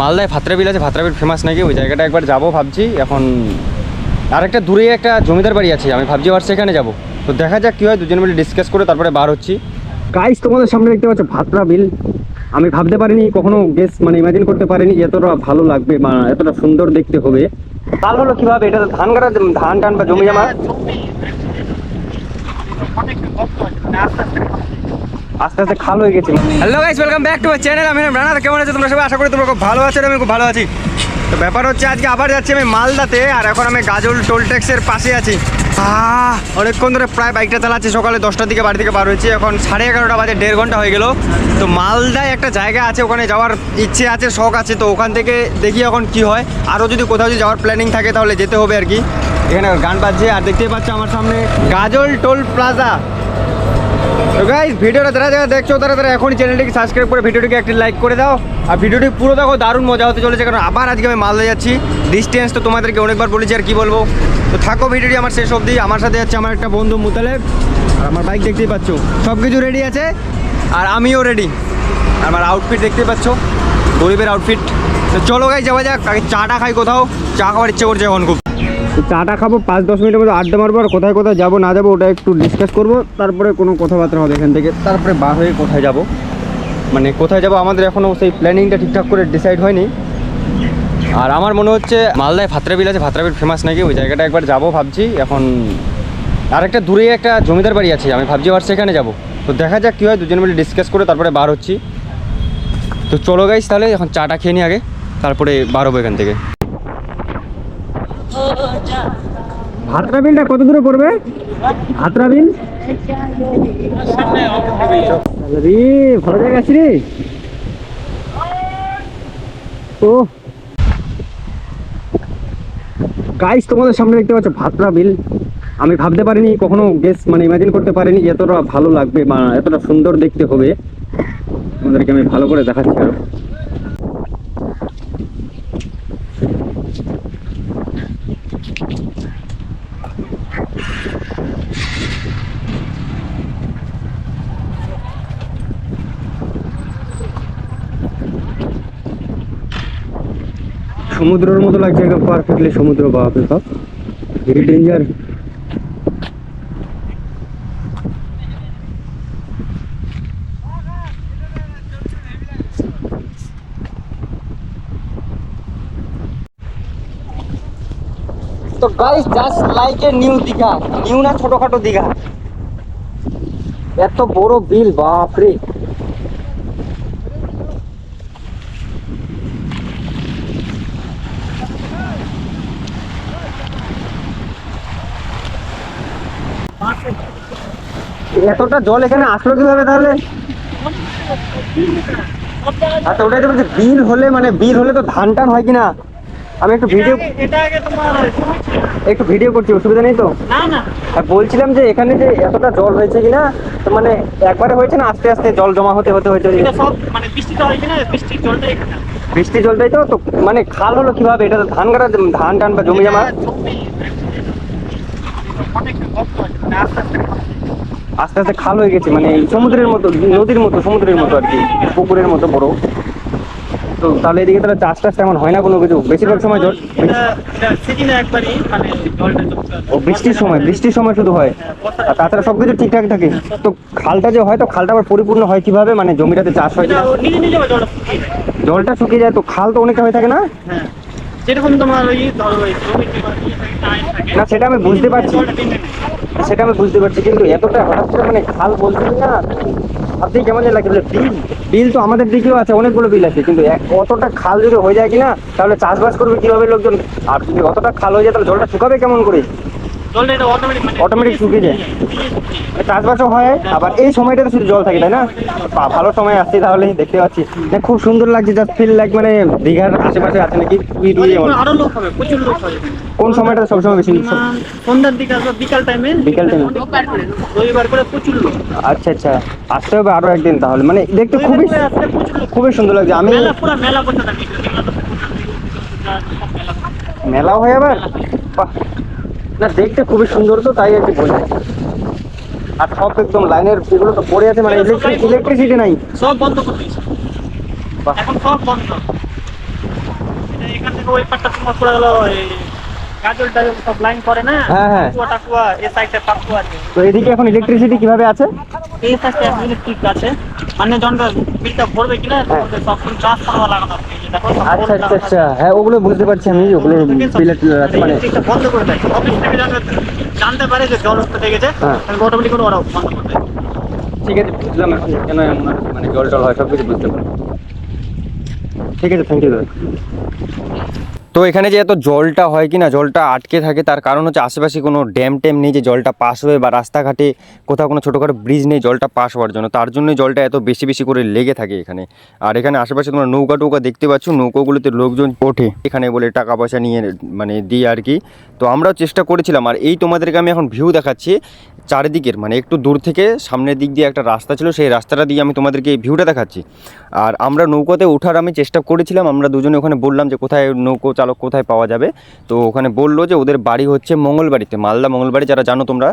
মালদায় ভাত্রা বিল আছে ভাত্রা বিল ফেমাস নাকি? ওই জায়গাটা একবার যাব ভাবছি এখন আরেকটা দূরে একটা জমিদার বাড়ি আছে আমি ভাবছি আবার সেখানে যাব। তো দেখা যাক কী হয় দুজন মিলে ডিসকাস করে তারপরে বার হচ্ছি। গাইস তোমাদের সামনে দেখতে পাচ্ছ ভাত্রা বিল আমি ভাবতে পারিনি কখনো গেস মানে ইমাজিন করতে পারিনি যে এতটা ভালো লাগবে বা এতটা সুন্দর দেখতে হবে। কাল হলো কীভাবে? এটা ধান কাটা ধান টান বা জমি জমা? আস্তে আস্তে খাল হয়ে গেছে। Hello guys welcome back to my channel আমি রানা কেমন আছো তোমরা সবাই? আশা করি তোমরা খুব ভালো আছো আমি খুব ভালো আছি। তো ব্যাপার হচ্ছে, আজকে আবার যাচ্ছি আমি মালদাতে, আর এখন আমি গাজল টোল ট্যাক্সের পাশে আছি। অনেকক্ষণ ধরে প্রায় বাইকটা চালাচ্ছি। সকালে দশটার দিকে বাড়ি থেকে বার হয়েছি, এখন সাড়ে এগারোটা বাজে, দেড় ঘণ্টা হয়ে গেল। তো মালদায় একটা জায়গা আছে, ওখানে যাওয়ার ইচ্ছে আছে, শখ আছে, তো ওখান থেকে দেখি এখন কি হয়। আরও যদি কোথাও যদি যাওয়ার প্ল্যানিং থাকে, তাহলে যেতে হবে আর কি। এখানে গান বাজছে, আর দেখতেই পাচ্ছ আমার সামনে গাজল টোল প্লাজা। তো গাইস ভিডিওটা যারা যারা দেখছ, তারা তারা এখনই চ্যানেলটিকে সাবস্ক্রাইব করে ভিডিওটিকে একটি লাইক করে দাও। আর ভিডিওটি পুরো দেখো, দারুণ মজা হতে চলেছে, কারণ আবার আজকে আমি মালদা যাচ্ছি। ডিস্টেন্স তো তোমাদেরকে অনেকবার বলেছি, আর কি বলব? তো থাকো, ভিডিওটি আমার শেষ অবধি। আমার সাথে যাচ্ছে আমার একটা বন্ধু মুতালেব, আর আমার বাইক দেখতেই পাচ্ছ। সব কিছু রেডি আছে, আর আমিও রেডি আর আমার আউটফিট দেখতেই পাচ্ছ, গরিবের আউটফিট তো চলো গাই যাওয়া যাক। আগে চাটা খাই কোথাও। চা খাওয়ার ইচ্ছে করছে এখন খুব। চাটা খাব, পাঁচ, দশ মিনিটের মধ্যে আড্ডা মারবো আর কোথায় কোথায় যাব, না যাব ওটা একটু ডিসকাস করব। তারপরে কোনো কথাবার্তা হবে এখান থেকে। তারপরে বার হয়ে কোথায় যাব? মানে কোথায় যাব আমাদের এখনও সেই প্ল্যানিংটা ঠিকঠাক করে ডিসাইড হয়নি। আর আমার মনে হচ্ছে মালদায় ভাত্রা বিল আছে, ভাত্রা বিল ফেমাস নাকি? ওই জায়গাটা একবার যাব ভাবছি। এখন আরেকটা দূরে একটা জমিদার বাড়ি আছে, আমি ভাবছি আবার সেখানে যাব। তো দেখা যাক কী হয়, দুজন মিলে ডিসকাস করে তারপরে বার হচ্ছি। তো চলো গাইস তাহলে এখন চাটা খেয়ে নিই আগে, তারপরে বার হব এখান থেকে। ভাত্রা বিলটা কত দূরে পড়বে? ভাত্রা বিল? ভালো জায়গা আছি ও গাইস তোমাদের সামনে দেখতে পাচ্ছ ভাতরা বিল। আমি ভাবতে পারিনি, কখনো গেস মানে ইমাজিন করতে পারিনি এতটা ভালো লাগবে বা এতটা সুন্দর দেখতে হবে। তোমাদেরকে আমি ভালো করে দেখাচ্ছি আরও। সমুদ্রের মতো লাগছে, একদম পারফেক্টলি সমুদ্র বাপ ভেরি ডেঞ্জার তো guys just like a new Digha. New না ছোটখাটো দীঘা। এত বড় বিল বাপরে। এতটা জল এখানে আসলো কীভাবে তাহলে? আচ্ছা ওটাই তো বলছি বিল হলে মানে বিল হলে তো ধান টান হয় কিনা? আমি একটু ভিডিও একটু ভিডিও করছি অসুবিধা নেই তো? বলছিলাম যে এখানে যে এতটা জল হয়েছে কিনা তো মানে একবারে হয়েছে না আস্তে আস্তে জল জমা হতে হতে হয়েছে মানে বৃষ্টি জলটাই তো তো মানে খাল হলো কীভাবে? এটা তো ধান কাটা ধান টান বা জমি জমা এটা জমি অনেকটা গর্ত আছে মানে আস্তে আস্তে খাল হয়ে গেছে মানে সমুদ্রের মতো নদীর মতো সমুদ্রের মতো আর কি পুকুরের মতো বড়। তো তাহলে এদিকে তাহলে চাষ টাস তেমন হয় না কোনো কিছু? বেশিরভাগ সময় জল মানে ও বৃষ্টির সময় বৃষ্টির সময় শুধু হয়? আর তাছাড়া সব কিছু ঠিকঠাক থাকে। তো খালটা যে হয় তো খালটা আবার পরিপূর্ণ হয় কীভাবে? মানে জমিটাতে চাষ হয় শুকিয়ে যায়। জলটা শুকিয়ে যায় তো খাল তো অনেকটা হয়ে থাকে না? হ্যাঁ। যেরকম তোমার ওই ধরো না সেটা আমি বুঝতে পারছি। সেটা আমি বুঝতে পারছি কিন্তু এতটা হঠাৎ করে মানে খাল বলতে না আপনি কেমন লাগে বলে বিল বিল তো আমাদের দিকেও আছে অনেকগুলো বিল আছে কিন্তু অতটা খাল যদি হয়ে যায় কিনা তাহলে চাষবাস করবে কীভাবে লোকজন? আর যদি অতটা খাল হয়ে যায় তাহলে জলটা শুকাবে কেমন করে? অটোমেটিক মানে শুকিয়ে যায়। চাষবাসও হয় আবার এই সময়টাতে শুধু জল থাকে তাই না? ভালো সময় আসছে তাহলে দেখতে পাচ্ছি। খুব সুন্দর লাগছে জাস্ট ফিল লাইক মানে দীঘার আশেপাশে আছে নাকি? তুই আরও লোক হবে প্রচুর লোক হবে। কোন সময়টা সবসময় বেশি সন্ধ্যার দিকে আসবে বিকাল টাইমে বিকাল এ? রবিবার করে প্রচুর লোক। আচ্ছা আচ্ছা আসতে হবে আরও একদিন তাহলে। মানে দেখতে খুবই খুবই সুন্দর লাগছে। আমি মেলা পুরো মেলা বসে থাকে। মেলা হয়ে আবার? বাহ। না দেখতে খুবই সুন্দর তো তাই আর কি বলছি। আর সব একদম লাইনের এগুলো তো পড়ে আছে মানে ইলেকট্রিক ইলেকট্রিসিটি নাই। সব বন্ধ করে দিয়েছে। এখন সব বন্ধ। ওই পাটটা তোমার পড়ে গেল এই গাজল টাজল সব লাইন করে না? হ্যাঁ, হ্যাঁ। টাকুয়া এই সাইডে পাকুয়া আছে। তো এদিকে এখন ইলেকট্রিসিটি কীভাবে আছে? এই সাইডে ইলেকট্রিক আছে। মানে যখন বিলটা ভরবে কিনা তখন সব ট্রান্সফরমার লাগানো আচ্ছা আচ্ছা আচ্ছা। হ্যাঁ ওগুলো বুঝতে পারছি আমি ওগুলো বিলেট আছে মানে বন্ধ করে দেয়। অফিস থেকে জানতে পারে যে জল উঠতে গেছে হ্যাঁ। অটোমেটিক করে ওরা বন্ধ করে দেয়। ঠিক আছে বুঝলাম এখন কেন এমন মানে জল টল হয় সব কিছু বুঝতে পারলাম। ঠিক আছে থ্যাংক ইউ দাদা। তো এখানে যে এত জলটা হয় কি না জলটা আটকে থাকে, তার কারণ হচ্ছে আশেপাশে কোনো ড্যাম ট্যাম নেই যে জলটা পাস হয়ে বা রাস্তাঘাটে কোথাও কোনো ছোটোখাটো ব্রিজ নেই জলটা পাস হওয়ার জন্য। তার জন্যই জলটা এত বেশি বেশি করে লেগে থাকে এখানে। আর এখানে আশেপাশে তোমরা নৌকা টৌকা দেখতে পাচ্ছ, নৌকোগুলোতে লোকজন ওঠে। এখানে বলে টাকা পয়সা নিয়ে মানে দিই আর কি তো আমরাও চেষ্টা করেছিলাম, আর এই তোমাদেরকে আমি এখন ভিউ দেখাচ্ছি চারিদিকের মানে একটু দূর থেকে সামনের দিক দিয়ে একটা রাস্তা ছিল, সেই রাস্তাটা দিয়ে আমি তোমাদেরকে এই ভিউটা দেখাচ্ছি। আর আমরা নৌকাতে ওঠার আমি চেষ্টা করেছিলাম, আমরা দুজনে ওখানে বললাম যে কোথায় নৌকো চালক কোথায় পাওয়া যাবে। তো ওখানে বলল যে ওদের বাড়ি হচ্ছে মঙ্গলবাড়িতে, মালদা মঙ্গলবাড়ি, যারা জানো তোমরা,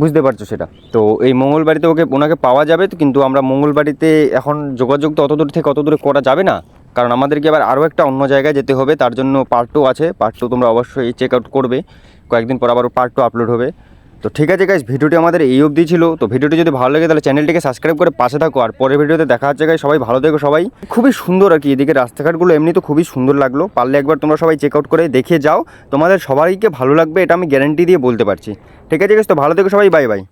বুঝতে পারছ সেটা। তো এই মঙ্গলবাড়িতে ওকে, ওনাকে পাওয়া যাবে তো কিন্তু আমরা মঙ্গলবাড়িতে এখন যোগাযোগ তো অত দূর থেকে অত দূরে করা যাবে না। কারণ আমাদেরকে আবার আরও একটা অন্য জায়গায় যেতে হবে তার জন্য পার্ট টু আছে। পার্ট টু তোমরা অবশ্যই চেক আউট করবে। কয়েকদিন পর আবার পার্ট টু আপলোড হবে। তো ঠিক আছে গাইজ ভিডিওটি আমাদের এই অবধি ছিল। তো ভিডিওটি যদি ভালো লাগে তাহলে চ্যানেলটিকে সাবস্ক্রাইব করে পাশে থাকো। আর পরের ভিডিওতে দেখা হচ্ছে গাইজ সবাই ভালো থেকো সবাই। খুবই সুন্দর আর কি এদিকে রাস্তাঘাটগুলো এমনি তো খুবই সুন্দর লাগল। পারলে একবার তোমরা সবাই চেক আউট করে দেখে যাও। তোমাদের সবাইকে ভালো লাগবে এটা আমি গ্যারান্টি দিয়ে বলতে পারছি। ঠিক আছে guys, তো ভালো থেকো সবাই বাই বাই